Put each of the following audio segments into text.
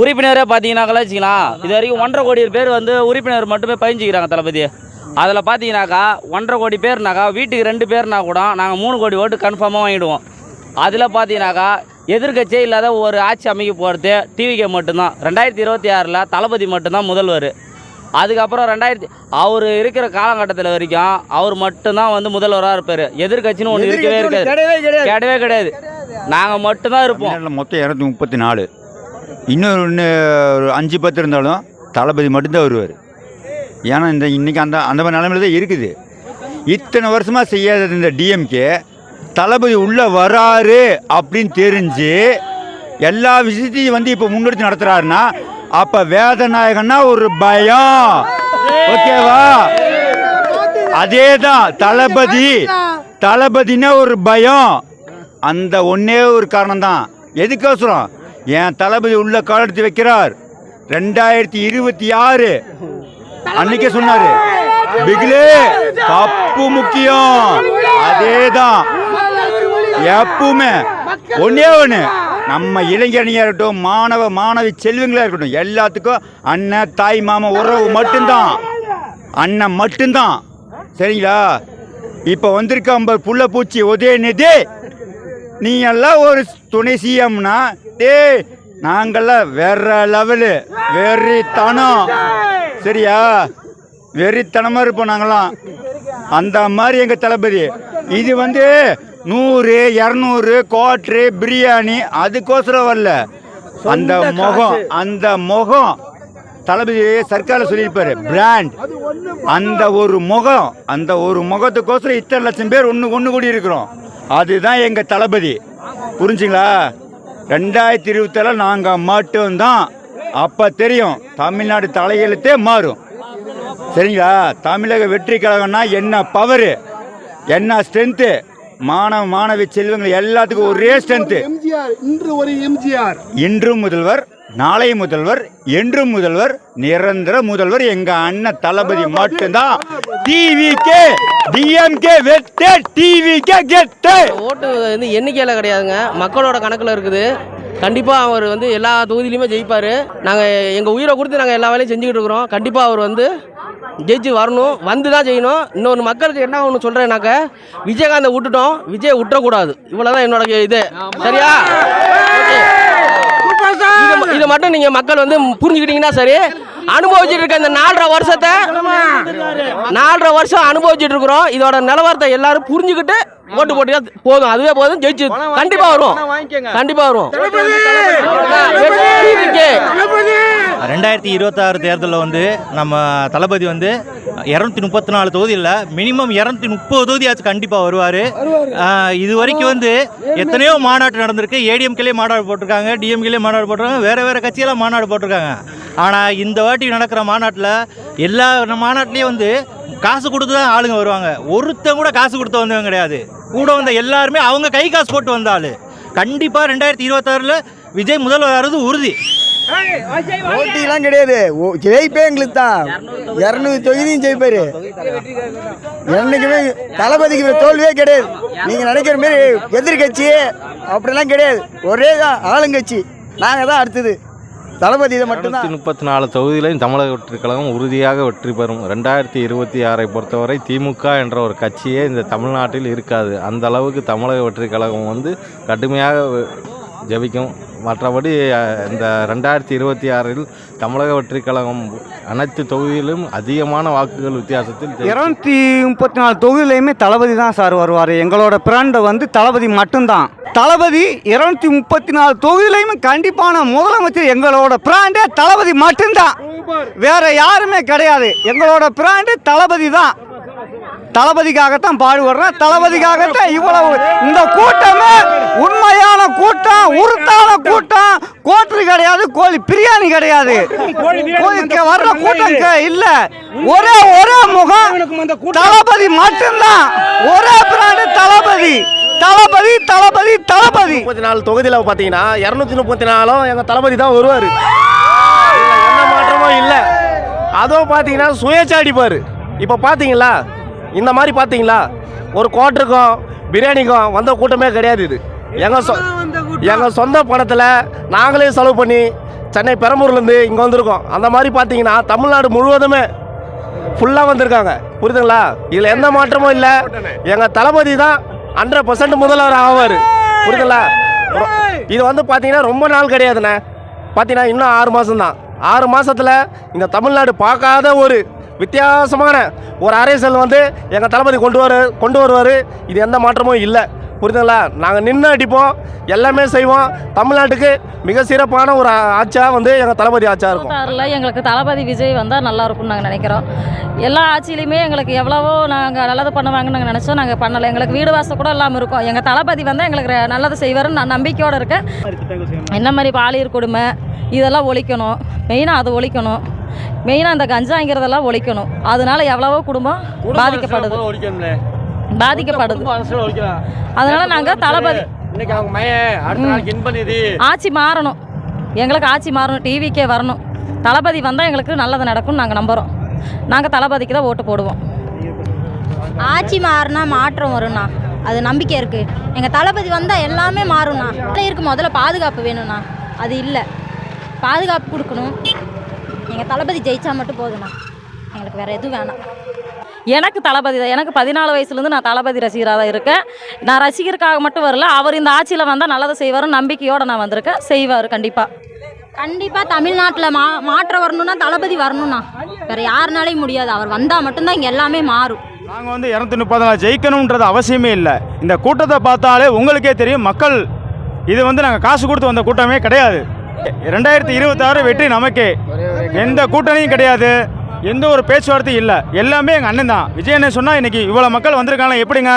உறுப்பினரே பார்த்தீங்கன்னாக்கா வச்சுக்கலாம் இது வரைக்கும் ஒன்றரை கோடி பேர் வந்து உறுப்பினர் மட்டுமே பயஞ்சிக்கிறாங்க தளபதி. அதில் பார்த்தீங்கன்னாக்கா ஒன்றரை கோடி பேர்னாக்கா வீட்டுக்கு ரெண்டு பேர்னா கூட நாங்கள் மூணு கோடி ஓட்டு கன்ஃபார்மாக வாங்கிடுவோம். அதில் பார்த்தீங்கன்னாக்கா எதிர்க்கட்சியே இல்லாத ஒரு ஆட்சி அமைக்க போகிறது டிவிகே மட்டும்தான். ரெண்டாயிரத்தி இருபத்தி ஆறில் தளபதி மட்டும்தான் முதல்வர். அதுக்கப்புறம் ரெண்டாயிரத்தி அவர் இருக்கிற காலகட்டத்தில் வரைக்கும் அவர் மட்டும்தான் வந்து முதல்வராக இருப்பார். எதிர்க்கட்சின்னு ஒன்று இருக்கவே இருக்காது. கிடையவே கிடையாது. நாங்கள் மட்டும்தான் இருப்போம். மொத்தம் இரநூத்தி முப்பத்தி நாலு. இன்னொரு ஒன்று ஒரு அஞ்சு பத்து இருந்தாலும் தளபதி மட்டும்தான் வருவார். ஏன்னா இந்த இன்றைக்கி அந்த அந்த மாதிரி நிலைமையில தான் இருக்குது. இத்தனை வருஷமாக செய்யாத இந்த டிஎம்கே தளபதி உள்ளே வராரு அப்படின்னு தெரிஞ்சு எல்லா விஷயத்தையும் வந்து இப்போ முன்னெடுத்து நடத்துகிறாருன்னா அப்போ வேதநாயகன்னா ஒரு பயம். ஓகேவா? அதே தான் தளபதி தளபதினா ஒரு பயம். அந்த ஒன்னே ஒரு காரணம் தான் எதுக்கோசரம்? என் தளபதி உள்ள காலெடுத்து வைக்கிறார். ரெண்டாயிரத்தி இருபத்தி ஆறு. அன்னைக்கே சொன்னாரு பிகிலே தப்பு முக்கியம். அதே தான் எப்பவுமே ஒன்னே ஒன்று நம்ம இளைஞனியாக இருக்கட்டும் மாணவ மாணவி செல்வங்களா இருக்கட்டும் எல்லாத்துக்கும் அண்ணன் தாய் மாமா உறவு மட்டும்தான். அண்ணன் மட்டும்தான். சரிங்களா? இப்போ வந்திருக்க புள்ள பூச்சி உதயநிதி நீ எல்லாம் ஒரு துணை சிஎம்னா டேய் நாங்கள்லாம் வேற லெவலு. வெறித்தனம். சரியா? வெறித்தனமாக இருப்போம் நாங்களாம் அந்த மாதிரி எங்கள் தளபதி. இது வந்து நூறு இரநூறு கோட்ரு பிரியாணி அதுக்கோசரம் வரல. அந்த முகம் அந்த முகம் தளபதி சர்க்காரில் சொல்லியிருப்பாரு பிராண்ட் அந்த ஒரு முகம் அந்த ஒரு முகத்துக்கோசரம் இத்தனை லட்சம் பேர் ஒன்று ஒன்று கூடி இருக்கிறோம் அதுதான் எங்கள் தளபதி. புரிஞ்சுங்களா? ரெண்டாயிரத்தி இருபத்தேழு நாங்கள் மட்டும்தான் அப்போ தெரியும். தமிழ்நாடு தலையெழுத்தே மாறும். சரிங்களா? தமிழக வெற்றி கழகம்னா என்ன பவரு என்ன ஸ்ட்ரென்த்து மாணவ மாணவி செல்வங்கள் எல்லாத்துக்கும் ஒரே ஸ்ட்ரென்த்து எம்ஜிஆர் இன்று ஒரு எம்ஜிஆர். இன்றும் முதல்வர் நாளை முதல்வர் என்றும் முதல்வர் நிரந்தர முதல்வர் எங்க அண்ணன் தளபதி மட்டும்தான். டிவிகே டிஎம்கே வெட்டு டிவிகே கெட்டு. ஓட்டு வந்து எண்ணிக்கையில் கிடையாதுங்க. மக்களோட கணக்கில் இருக்குது. கண்டிப்பாக அவர் வந்து எல்லா தொகுதியிலையுமே ஜெயிப்பார். நாங்கள் எங்கள் உயிரை கொடுத்து நாங்கள் எல்லா வேலையும் செஞ்சுக்கிட்டு இருக்கிறோம். கண்டிப்பாக அவர் வந்து ஜெயிச்சு வரணும் வந்து தான் செய்யணும். இன்னொரு மக்களுக்கு என்ன ஒன்று சொல்கிறேன்னாக்க விஜயகாந்தை விட்டுட்டோம் விஜய் விட்டுறக்கூடாது. இவ்வளோ தான் என்னோட இது. சரியா. இது மட்டும் நீங்கள் மக்கள் வந்து புரிஞ்சுக்கிட்டீங்கன்னா சரி. அனுபவிச்சுட்டு இருக்க இந்த நாலரை வருஷத்தை நாலரை வருஷம் அனுபவிச்சுட்டு இருக்கிறோம். இதோட நிலவரத்தை எல்லாரும் புரிஞ்சுக்கிட்டு ஓட்டு போட்டியா போதும். அதுவே போதும். ஜெயிச்சு கண்டிப்பா வரும் கண்டிப்பா வரும். ரெண்டாயிரத்தி இருபத்தாறு தேர்தலில் வந்து நம்ம தளபதி வந்து இரநூத்தி முப்பத்தி நாலு தொகுதியில் மினிமம் இரநூத்தி முப்பது தொகுதியாச்சும் கண்டிப்பாக வருவார். இது வரைக்கும் வந்து எத்தனையோ மாநாட்டு நடந்திருக்கு. ஏடிஎம்கேலே மாநாடு போட்டிருக்காங்க டிஎம்கேலே மாநாடு போட்டிருக்காங்க வேறு வேறு கட்சியெல்லாம் மாநாடு போட்டிருக்காங்க. ஆனால் இந்த வாட்டி நடக்கிற மாநாட்டில் எல்லா மாநாட்டிலையும் வந்து காசு கொடுத்து தான் ஆளுங்க வருவாங்க. ஒருத்தன் கூட காசு கொடுத்து வந்தவங்க கிடையாது. கூட வந்த எல்லாருமே அவங்க கை காசு போட்டு வந்த கண்டிப்பாக ரெண்டாயிரத்தி இருபத்தாறில் விஜய் முதல்வர் உறுதி. போட்டிலாம் கிடையாது. ஓ, ஜெயிப்பே எங்களுக்கு தான். இரநூறு தொகுதியும் ஜெயிப்பாரு. என்னைக்குமே தளபதிக்கு தோல்வியே கிடையாது. நீங்கள் நினைக்கிற மாரி எதிர்கட்சி அப்படிலாம் கிடையாது. ஒரே தான் ஆளுங்கட்சி. நாங்கள் தான் அடுத்தது. தளபதி மட்டும்தான். முப்பத்தி நாலு தொகுதியிலையும் தமிழக வெற்றி கழகம் உறுதியாக வெற்றி பெறும். ரெண்டாயிரத்தி இருபத்தி ஆறை பொறுத்தவரை திமுக என்ற ஒரு கட்சியே இந்த தமிழ்நாட்டில் இருக்காது. அந்த அளவுக்கு தமிழக வெற்றி கழகம் வந்து கடுமையாக ஜபிக்கும் ஜெபிக்கும். மற்றபடி இந்த ரெண்டாயிரத்தி இருபத்தி ஆறில் தமிழக வெற்றி கழகம் அனைத்து தொகுதியிலும் அதிகமான வாக்குகள் வித்தியாசத்தில் ஜெயிக்கும். இருநூத்தி முப்பத்தி நாலு தொகுதியிலையுமே தளபதி தான் சார் வருவார். எங்களோட பிராண்டு வந்து தளபதி மட்டும்தான். தளபதி இருநூத்தி முப்பத்தி நாலு தொகுதியிலையுமே கண்டிப்பான முதலமைச்சர் எங்களோட பிராண்டே தளபதி மட்டும்தான். வேற யாருமே கிடையாது. எங்களோட பிராண்டு தளபதி தான். தளபதிக்காகத்தான் பாடுபடுறேன். தளபதிக்காகத்தான் இவ்வளவு இந்த கூட்டமே உண்மையான கூட்டம் உருத்தான கூட்டம். கோட்ரு கிடையாது கோழி பிரியாணி கிடையாது. வர்ற கூட்டம் இல்ல. ஒரே ஒரே முகம் தளபதி மட்டும்தான். ஒரே பிராண்டு தளபதி. தளபதி தளபதி தளபதி. முப்பத்தி நாலு தொகுதியில் பார்த்தீங்கன்னா இரநூத்தி முப்பத்தி நாலும் எங்கள் தளபதி தான் வருவார். என்ன மாற்றமும் இல்லை. அதுவும் பார்த்தீங்கன்னா சுயேட்சை அடிப்பார். இப்போ பார்த்தீங்களா இந்த மாதிரி பார்த்தீங்களா? ஒரு குவார்ட்டருக்கும் பிரியாணிக்கும் வந்த கூட்டமே கிடையாது இது. எங்கள் சொ எங்கள் சொந்த பணத்தில் நாங்களே செலவு பண்ணி சென்னை பெரம்பூர்லேருந்து இங்கே வந்திருக்கோம். அந்த மாதிரி பார்த்தீங்கன்னா தமிழ்நாடு முழுவதுமே ஃபுல்லாக வந்திருக்காங்க. புரியுதுங்களா? இதில் எந்த மாற்றமும் இல்லை. எங்கள் தளபதி தான் ஹண்ட்ரட் பர்சன்ட் முதல்வர் ஆவார். புரியுதுங்களா? இது வந்து பார்த்தீங்கன்னா ரொம்ப நாள் கிடையாதுண்ணே. பார்த்தீங்கன்னா இன்னும் ஆறு மாதம் தான் ஆறு மாதத்தில் இந்த தமிழ்நாடு பார்க்காத ஒரு வித்தியாசமான ஒரு அரசியல் வந்து எங்கள் தளபதி கொண்டு வர கொண்டு வருவார். இது எந்த மாற்றமும் இல்லை. புரியுதுங்களா? நாங்கள் நின்று அடிப்போம். எல்லாமே செய்வோம். தமிழ்நாட்டுக்கு மிக சிறப்பான ஒரு ஆட்சியாக வந்து எங்கள் தளபதி ஆட்சியாக இருக்கும். எங்களுக்கு தளபதி விஜய் வந்தால் நல்லா இருக்கும்னு நாங்கள் நினைக்கிறோம். எல்லா ஆட்சியிலையுமே எங்களுக்கு எவ்வளவோ நாங்கள் நல்லது பண்ணுவாங்கன்னு நாங்கள் நினச்சோம். நாங்கள் பண்ணலை. எங்களுக்கு வீடு வாசல் கூட இல்லாமல் இருக்கோம். எங்கள் தளபதி வந்தால் எங்களுக்கு நல்லது செய்வாருன்னு நான் நம்பிக்கையோடு இருக்கேன். என்ன மாதிரி பாலியல் கொடுமை இதெல்லாம் ஒழிக்கணும். மெயினாக அது ஒழிக்கணும். மெயினாக இந்த கஞ்சாங்கிறதெல்லாம் ஒழிக்கணும். அதனால எவ்வளவோ குடும்பம் பாதிக்கப்படுது. பாதிக்கப்படுது. அதனால நாங்கள் தளபதி இன்னைக்கு அவங்க மையன் அடுத்த நாளைக்கு இன் பண்ணிது ஆட்சி மாறணும். எங்களுக்கு ஆட்சி மாறணும். டிவிக்கே வரணும். தளபதி வந்தால் எங்களுக்கு நல்லது நடக்கும்னு நாங்கள் நம்புகிறோம் நாங்கள் தளபதிக்கு தான் ஓட்டு போடுவோம். ஆட்சி மாறினா மாற்றம் வரும்ண்ணா. அது நம்பிக்கை இருக்குது எங்கள் தளபதி வந்தால் எல்லாமே மாறும்ண்ணா. இருக்கு முதல்ல பாதுகாப்பு வேணும்ண்ணா. அது இல்லை. பாதுகாப்பு கொடுக்கணும். எங்கள் தளபதி ஜெயிச்சா மட்டும் போதுண்ணா எங்களுக்கு வேறு எதுவும் வேணாம். எனக்கு தளபதி தான். எனக்கு பதினாலு வயசுலேருந்து நான் தளபதி ரசிகராக தான் இருக்கேன். நான் ரசிகருக்காக மட்டும் வரல. அவர் இந்த ஆட்சியில் வந்தால் நல்லதை செய்வாருன்னு நம்பிக்கையோடு நான் வந்திருக்கேன். செய்வார் கண்டிப்பாக கண்டிப்பாக தமிழ்நாட்டில் மா மாற்றம் வரணும்னா தளபதி வரணும்ண்ணா. வேறு யாருனாலையும் முடியாது. அவர் வந்தால் மட்டும்தான் இங்கே எல்லாமே மாறும். நாங்கள் வந்து இரநூத்தி முப்பது நாள் ஜெயிக்கணுன்றது அவசியமே இல்லை. இந்த கூட்டத்தை பார்த்தாலே உங்களுக்கே தெரியும் மக்கள் இது வந்து நாங்கள் காசு கொடுத்து வந்த கூட்டமே கிடையாது. ரெண்டாயிரத்தி இருபத்தாறு வெற்றி நமக்கே. எந்த கூட்டணியும் கிடையாது. எந்த ஒரு பேச்சுவார்த்தையும் இல்லை. எல்லாமே எங்கள் அண்ணன் தான். விஜய் அண்ணன் சொன்னால் இன்னைக்கு இவ்வளோ மக்கள் வந்திருக்காங்க எப்படிங்க?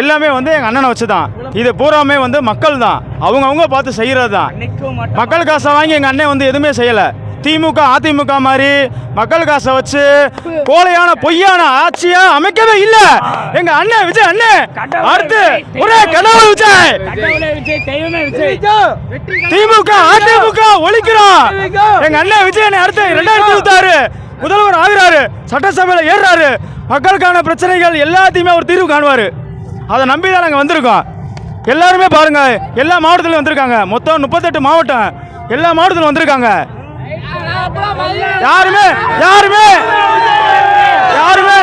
எல்லாமே வந்து எங்கள் அண்ணனை வச்சு தான் இது பூராமே வந்து மக்கள் தான். அவங்கவுங்க பார்த்து செய்கிறது தான் மக்கள் காசை வாங்கி எங்கள் அண்ணன் வந்து எதுவுமே செய்யலை. திமுக அதிமுக மாதிரி மக்கள் காசை வச்சு கோலையான பொய்யான ஆட்சியா அமைக்கவே இல்ல. எங்க அண்ணன் விஜய் அண்ணன் அடுத்து ஒரே கனவு விஜய். திமுக அதிமுக ஒழிக்கிறோம் எங்க அண்ணன் விஜய் அண்ணன் அடுத்து ரெண்டாயிரத்தி இருபத்தி ஆறு முதல்வர் ஆகிறாரு. சட்டசபையில ஏறுறாரு. மக்களுக்கான பிரச்சனைகள் எல்லாத்தையுமே ஒரு தீர்வு காணுவாரு. அதை நம்பி தான் நாங்கள் வந்திருக்கோம். எல்லாருமே பாருங்க எல்லா மாவட்டத்திலும் வந்திருக்காங்க. மொத்தம் முப்பத்தெட்டு மாவட்டம் எல்லா மாவட்டத்திலும் வந்திருக்காங்க. யாருமே யாருமே யாருமே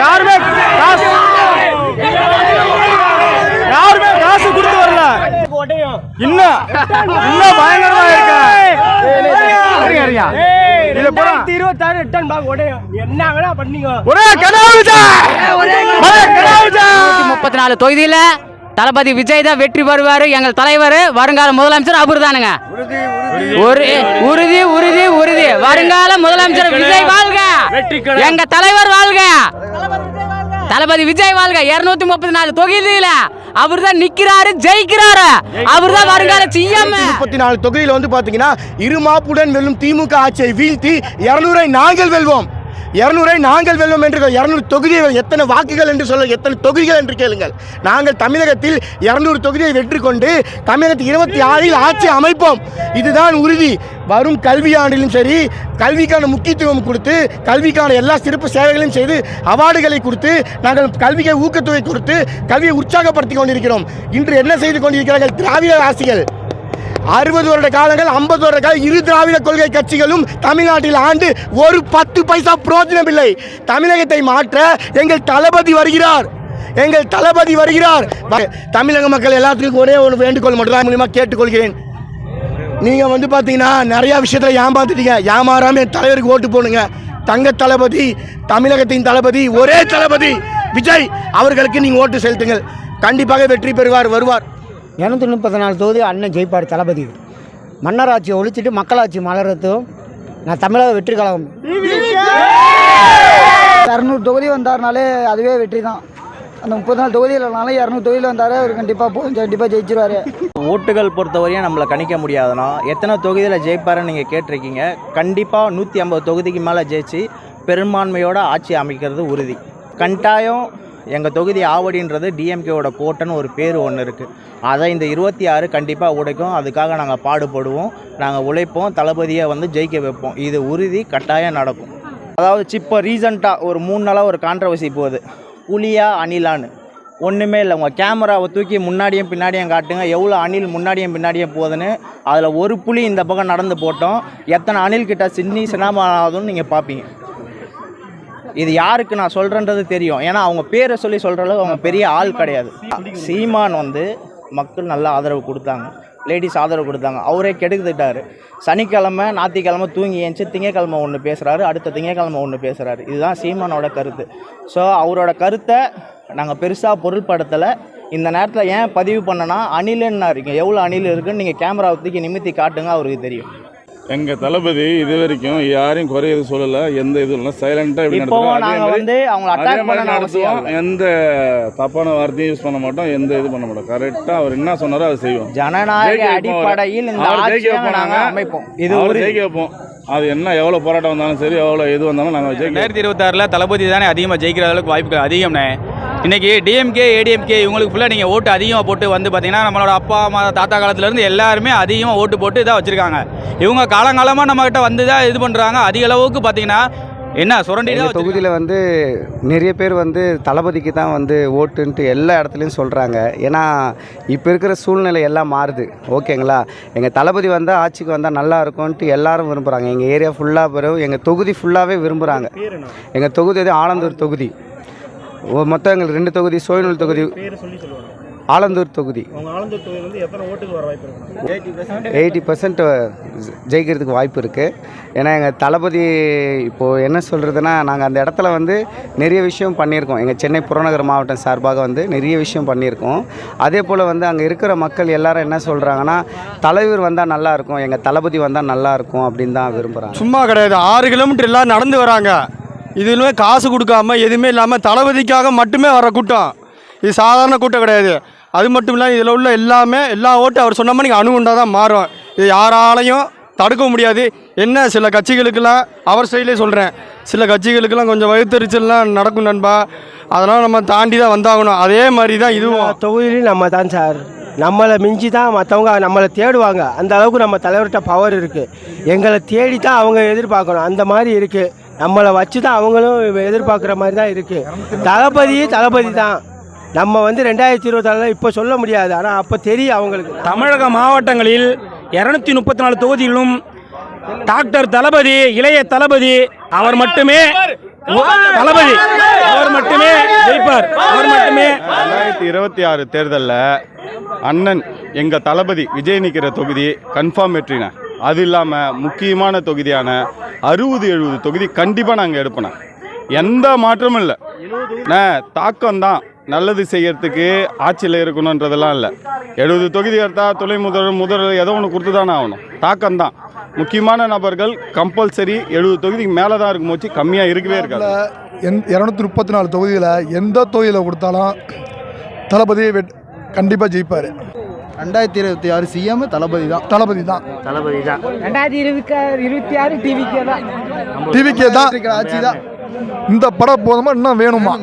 யாருமே காசு யாருமே காசு கொடுத்து வரல. இன்னும் இன்னும் பயங்கரமா இருக்க. இது பூரா இருபத்தாறு ரிட்டர்ன் பேக் உடையும் என்ன வேணா பண்ணீங்க? ஒரே கனவு! ஒரே கனவு! முப்பத்தி நாலு தொகுதியில் தளபதி விஜய் தான் வெற்றி பெறுவார். எங்கள் தலைவர் வருங்கால முதலமைச்சர் அவர் தானுங்க. உறுதி உறுதி உறுதி. வருங்கால முதலமைச்சர் விஜய் வாழ்க. எங்க தலைவர் வாழ்க. தளபதி விஜய் வாழ்க. இருநூத்தி முப்பத்தி நாலு தொகுதியில அவர் தான் நிக்கிறாரு ஜெயிக்கிறாரு. அவர் தான் வருங்கால சிஎம். முப்பத்தி நாலு தொகுதியில் வந்து பார்த்தீங்கன்னா இருமாப்புடன் வெல்லும் திமுக ஆட்சியை வீழ்த்தி இருநூறை நாங்கள் வெல்வோம். இரநூறை நாங்கள் வெல்வோம் என்று இரநூறு தொகுதியை எத்தனை வாக்குகள் என்று சொல்ல எத்தனை தொகுதிகள் என்று கேளுங்கள். நாங்கள் தமிழகத்தில் இரநூறு தொகுதியை வெற்றி கொண்டு தமிழகத்தில் இருபத்தி ஆறில் ஆட்சி அமைப்போம். இதுதான் உறுதி. வரும் கல்வியாண்டிலும் சரி கல்விக்கான முக்கியத்துவம் கொடுத்து கல்விக்கான எல்லா சிறப்பு சேவைகளையும் செய்து அவார்டுகளை கொடுத்து நாங்கள் கல்விக்கு ஊக்கத்தொகை கொடுத்து கல்வியை உற்சாகப்படுத்தி கொண்டிருக்கிறோம். இன்று என்ன செய்து கொண்டிருக்கிறார்கள் திராவிட ஆசிகள் அறுபது வருட காலங்கள் ஐம்பது வருட காலம் இரு திராவிட கொள்கை கட்சிகளும் தமிழ்நாட்டில் ஆண்டு ஒரு பத்து பைசா பிரயோஜனம் இல்லை. தமிழகத்தை மாற்ற எங்கள் தளபதி வருகிறார். எங்கள் தளபதி வருகிறார். தமிழக மக்கள் எல்லாத்துக்கும் ஒரே ஒரு வேண்டுகோள் மட்டும் மூலியமாக கேட்டுக்கொள்கிறேன். நீங்கள் வந்து பார்த்தீங்கன்னா நிறையா விஷயத்தில் ஏமாந்துட்டீங்க ஏமாறாமல் என் தலைவருக்கு ஓட்டு போடுங்க. தங்க தளபதி தமிழகத்தின் தளபதி ஒரே தளபதி விஜய் அவர்களுக்கு நீங்கள் ஓட்டு செலுத்துங்கள். கண்டிப்பாக வெற்றி பெறுவார் வருவார். இரநூத்தி முப்பத்தி நாலு தொகுதி அண்ணன் ஜெயிப்பார் தளபதி. மன்னராட்சியை ஒழிச்சிட்டு மக்களாட்சி மலரத்தும் நான் தமிழக வெற்றி கழகம். இரநூறு தொகுதி வந்தார்னாலே அதுவே வெற்றி தான். அந்த முப்பத்தி நாலு தொகுதியிலனால இரநூறு தொகுதியில் வந்தார் அவர் கண்டிப்பாக கண்டிப்பாக ஜெயிச்சிருவார். ஓட்டுகள் பொறுத்தவரையும் நம்மளை கணிக்க முடியாதுண்ணா. எத்தனை தொகுதியில் ஜெயிப்பாருன்னு நீங்கள் கேட்டிருக்கீங்க. கண்டிப்பாக நூற்றி ஐம்பது தொகுதிக்கு மேலே ஜெயிச்சு பெரும்பான்மையோட ஆட்சி அமைக்கிறது உறுதி. கட்டாயம் எங்கள் தொகுதி ஆவடின்றது டிஎம்கேவோட கோட்டைன்னு ஒரு பேர் ஒன்று இருக்குது அதை இந்த இருபத்தி ஆறு கண்டிப்பாக உடைக்கும். அதுக்காக நாங்கள் பாடுபடுவோம். நாங்கள் உழைப்போம். தளபதியை வந்து ஜெயிக்க வைப்போம். இது உறுதி கட்டாயம் நடக்கும். அதாவது இப்போ ரீசண்டாக ஒரு மூணு நாளாக ஒரு கான்ட்ரவர்சி போகுது. புலியா அணிலான்னு ஒன்றுமே இல்லை. உங்கள் கேமராவை தூக்கி முன்னாடியும் பின்னாடியும் காட்டுங்க. எவ்வளோ அணில் முன்னாடியும் பின்னாடியும் போகுதுன்னு. அதில் ஒரு புலி இந்த பக்கம் நடந்து போட்டோம். எத்தனை அணில் கிட்ட சின்னி சினாமாகுதுன்னு நீங்கள் பார்ப்பீங்க இது யாருக்கு நான் சொல்கிறேன்றது தெரியும். ஏன்னா அவங்க பேரை சொல்லி சொல்கிற அளவுக்கு அவங்க பெரிய ஆள் கிடையாது. சீமான் வந்து மக்கள் நல்ல ஆதரவு கொடுத்தாங்க. லேடிஸ் ஆதரவு கொடுத்தாங்க. அவரே கெடுத்துட்டார். சனிக்கிழமை ஞாத்திக்கிழமை தூங்கி ஏஞ்சி திங்கக்கிழமை ஒன்று பேசுகிறாரு அடுத்த திங்கக்கிழமை ஒன்று பேசுகிறாரு இதுதான் சீமானோட கருத்து. ஸோ அவரோட கருத்தை நாங்கள் பெருசாக பொருள்படுத்தலை. இந்த நேரத்தில் ஏன் பதிவு பண்ணனா அணிலுன்னா இருக்கீங்க எவ்வளோ அணில் இருக்குன்னு நீங்கள் கேமரா தூக்கி நிமித்தி காட்டுங்க அவருக்கு தெரியும். எங்கள் தளபதி இது வரைக்கும் யாரையும் குறை எதுவும் சொல்லலை எந்த இதுவும் இல்லை. சைலண்டாக எப்படி இப்போ நடத்துவோம். எந்த தப்பான வார்த்தையும் யூஸ் பண்ண மாட்டோம் எந்த இது பண்ண மாட்டோம். கரெக்டாக அவர் என்ன சொன்னாரோ அதை செய்வோம். ஜனநாயக. அடிப்படையில் ஜெயிக்க வைப்போம் நாங்கள் இது அவர் ஒரு ஜெயிக்க வைப்போம் அது என்ன எவ்வளோ போராட்டம் வந்தாலும் சரி எவ்வளோ இது வந்தாலும் நாங்கள் ஜெயிக்க ரெண்டாயிரத்தி இருபத்தாறில் தளபதி தானே அதிகமாக ஜெயிக்கிற அளவுக்கு வாய்ப்புகள் அதிகம்னே. இன்னைக்கு டிஎம்கே ஏடிஎம்கே இவங்களுக்கு ஃபுல்லாக நீங்கள் ஓட்டு அதிகமாக போட்டு வந்து பார்த்தீங்கன்னா நம்மளோட அப்பா அம்மா தாத்தா காலத்துலேருந்து எல்லாருமே அதிகமாக ஓட்டு போட்டு இதாக வச்சுருக்காங்க. இவங்க காலங்காலமாக நம்மக்கிட்ட வந்து தான் இது பண்ணுறாங்க அதிக அளவுக்கு பார்த்தீங்கன்னா என்ன சுரண்டி தொகுதியில் வந்து நிறைய பேர் வந்து தளபதிக்கு தான் வந்து ஓட்டுன்ட்டு எல்லா இடத்துலையும் சொல்கிறாங்க ஏன்னா இப்போ இருக்கிற சூழ்நிலை எல்லாம் மாறுது. ஓகேங்களா? எங்கள் தளபதி வந்தால் ஆட்சிக்கு வந்தால் நல்லா இருக்கும்ன்ட்டு எல்லாரும் விரும்புகிறாங்க எங்கள் ஏரியா ஃபுல்லாக பிறகு எங்கள் தொகுதி ஃபுல்லாகவே விரும்புகிறாங்க எங்கள் தொகுதி வந்து ஆலந்தூர் தொகுதி. மொத்தம் எங்களுக்கு ரெண்டு தொகுதி சோயனூர் தொகுதி ஆலந்தூர் தொகுதி. எயிட்டி பர்சன்ட் ஜெயிக்கிறதுக்கு வாய்ப்பு இருக்குது ஏன்னா எங்கள் தளபதி இப்போது என்ன சொல்கிறதுனா நாங்கள் அந்த இடத்துல வந்து நிறைய விஷயம் பண்ணியிருக்கோம். எங்கள் சென்னை புறநகர் மாவட்டம் சார்பாக வந்து நிறைய விஷயம் பண்ணியிருக்கோம். அதே போல் வந்து அங்கே இருக்கிற மக்கள் எல்லாரும் என்ன சொல்கிறாங்கன்னா தலைவர் வந்தால் நல்லாயிருக்கும் எங்கள் தளபதி வந்தால் நல்லாயிருக்கும் அப்படின்னு தான் விரும்புகிறாங்க சும்மா கிடையாது. ஆறு கிலோமீட்டர் எல்லாம் நடந்து வராங்க. இதுலுமே காசு கொடுக்காம எதுவுமே இல்லாமல் தளபதிக்காக மட்டுமே வர கூட்டம். இது சாதாரண கூட்டம் கிடையாது. அது மட்டும் இல்லை இதில் உள்ள எல்லாமே எல்லா ஓட்டு அவர் சொன்ன மாதிரி அணுகுண்டா தான் மாறும். இது யாராலையும் தடுக்க முடியாது. என்ன சில கட்சிகளுக்கெல்லாம் அவர் சைட்லேயே சொல்கிறேன் சில கட்சிகளுக்கெல்லாம் கொஞ்சம் வயிற்றுச்சல்லாம் நடக்கும் நண்பா. அதெல்லாம் நம்ம தாண்டி தான் வந்தாகணும். அதே மாதிரி தான் இதுவும். தொகுதியிலும் நம்ம தான் சார். நம்மளை மிஞ்சி தான் மற்றவங்க நம்மளை தேடுவாங்க. அந்த அளவுக்கு நம்ம தலைவர்கிட்ட பவர் இருக்குது எங்களை தேடி தான் அவங்க எதிர்பார்க்கணும். அந்த மாதிரி இருக்குது நம்மளை வச்சு தான் அவங்களும் எதிர்பார்க்குற மாதிரி தான் இருக்குது தளபதி தளபதி தான். நம்ம வந்து ரெண்டாயிரத்தி இருபத்தாறில் இப்போ சொல்ல முடியாது. ஆனால் அப்போ தெரியும் அவங்களுக்கு. தமிழக மாவட்டங்களில் இரநூத்தி முப்பத்தி நாலு தொகுதியிலும் டாக்டர் தளபதி இளைய தளபதி அவர் மட்டுமே தளபதி. அவர் மட்டுமே ஜெயிப்பார். அவர் மட்டுமே ரெண்டாயிரத்தி இருபத்தி ஆறு தேர்தலில் அண்ணன் எங்கள் தளபதி விஜய் நிற்கிற தொகுதி கன்ஃபார்ம் வெற்றினேன் அது இல்லாமல் முக்கியமான தொகுதியான அறுபது எழுபது தொகுதி கண்டிப்பாக நாங்கள் எடுப்போம். எந்த மாற்றமும் இல்லை. தாக்கம் தான் நல்லது செய்யறதுக்கு ஆட்சியில் இருக்கணுன்றதெல்லாம் இல்லை. எழுபது தொகுதி எடுத்தால் துணை முதல்வர் முதல்வர் ஏதோ ஒன்று கொடுத்து தானே ஆகணும். தாக்கம் தான் முக்கியமான நபர்கள் கம்பல்சரி எழுபது தொகுதிக்கு மேலே தான் இருக்கும் போச்சு கம்மியாக இருக்கவே இருக்காது. எந் இரநூத்தி முப்பத்தி நாலு தொகுதியில் எந்த தொகுதியில் கொடுத்தாலும் தளபதியை வெட் கண்டிப்பாக ஜெயிப்பார். ரெண்டாயிரத்தி இருபத்தி ஆறு சிஎம் தளபதி தான். தளபதி தான். தளபதி தான். ரெண்டாயிரத்தி இருபத்தி இருபத்தி ஆறு டிவிக்கே தான். டிவிக்கே தான். ஆட்சி தான். இந்த படம் போதுமா? இன்னும் வேணுமா?